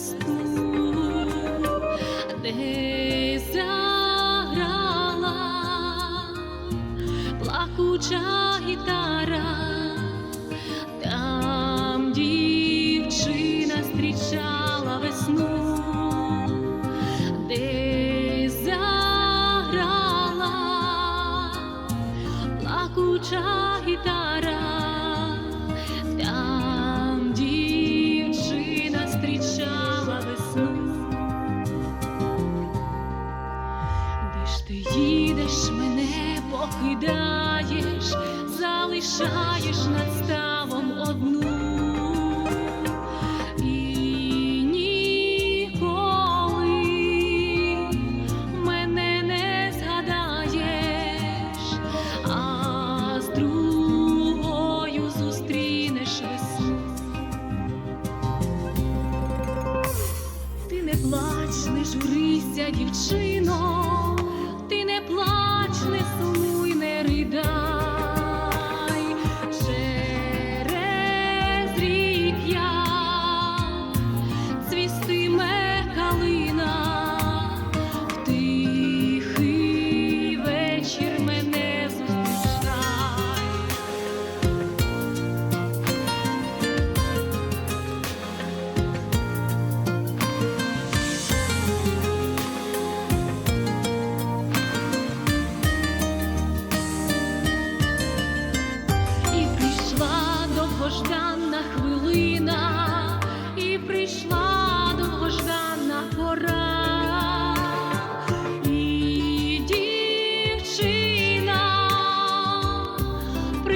сну, де заграла плакуча. Їдеш, мене покидаєш, залишаєш над ставом одну. І ніколи мене не згадаєш, а з другою зустрінеш. Ти не плач, не журися, дівчино,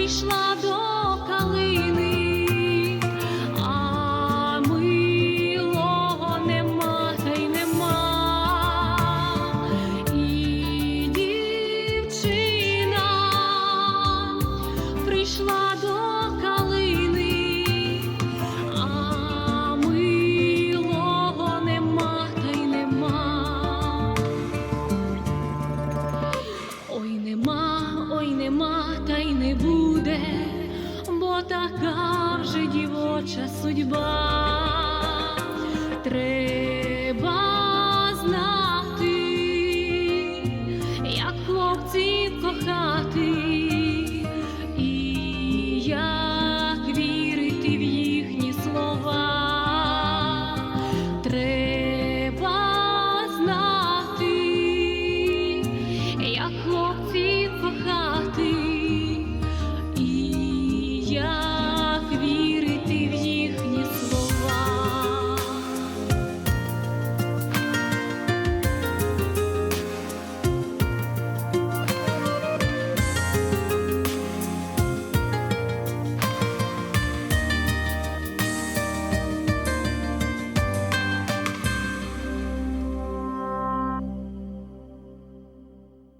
прийшла до калини, а милого нема та й нема. І дівчина прийшла до калини, а милого нема та й нема. Ой нема, ой нема, та й не буде, така вже дівоча судьба.